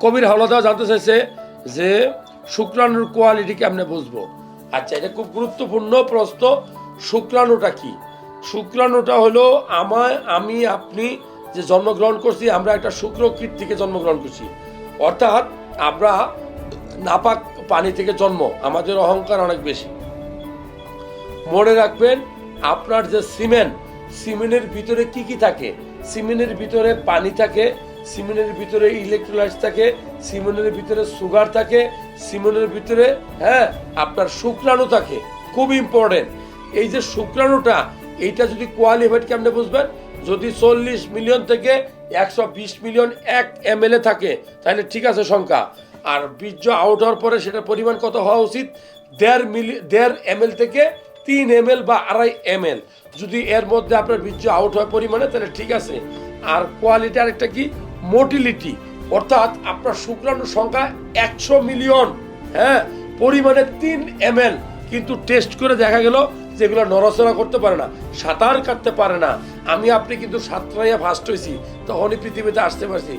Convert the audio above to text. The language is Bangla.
কবির হাওলাদার জানতে চাইছে যে শুক্রাণুর কোয়ালিটি কেমনে বুঝব? আচ্ছা এটা খুব গুরুত্বপূর্ণ প্রশ্ন, শুক্রাণুটা কি? শুক্রাণুটা হলো আমার, আমি, আপনি যে জন্মগ্রহণ করছি, আমরা একটা শুক্রকীট থেকে জন্মগ্রহণ করছি। অর্থাৎ আমরা নাপাক পানি থেকে জন্ম, আমাদের অহংকার অনেক বেশি। মনে রাখবেন, আপনার যে সিমেন্ট, সিমেন্টের ভিতরে কি কি থাকে? সিমেন্টের ভিতরে পানি থাকে সিমেন্টের ভিতরে ইলেকট্রোলাইট থাকে সিমেন্টের ভিতরে সুগার থাকে সিমেন্টের ভিতরে হ্যাঁ আপনার শুক্রাণু থাকে। খুব ইম্পর্টেন্ট এই যে শুক্রাণুটা, এইটা যদি কোয়ালিফাইড কেমনে বুঝবেন? যদি চল্লিশ মিলিয়ন থেকে একশো বিশ মিলিয়ন এক এম থাকে, তাহলে ঠিক আছে সংখ্যা। আর বীর্য আউট হওয়ার পরে সেটার পরিমাণ কত হওয়া উচিত? দেড় মিলি দেড় এম থেকে তিন এম বা আড়াই এম যদি এর মধ্যে আপনার বীর্য আউট হয় পরিমাণে, তাহলে ঠিক আছে। আর কোয়ালিটি আরেকটা কি? মোটিলিটি, অর্থাৎ আপনার শুক্রাণুর সংখ্যা একশো মিলিয়ন। হ্যাঁ পরিমাণে তিন এম কিন্তু টেস্ট করে দেখা গেল যেগুলো নড়াচড়া করতে পারে না, সাঁতার কাটতে পারে না। আমি আপনি কিন্তু সাঁতরাইয়া ফার্স্ট হয়েছি তখনই পৃথিবীতে আসতে পারছি।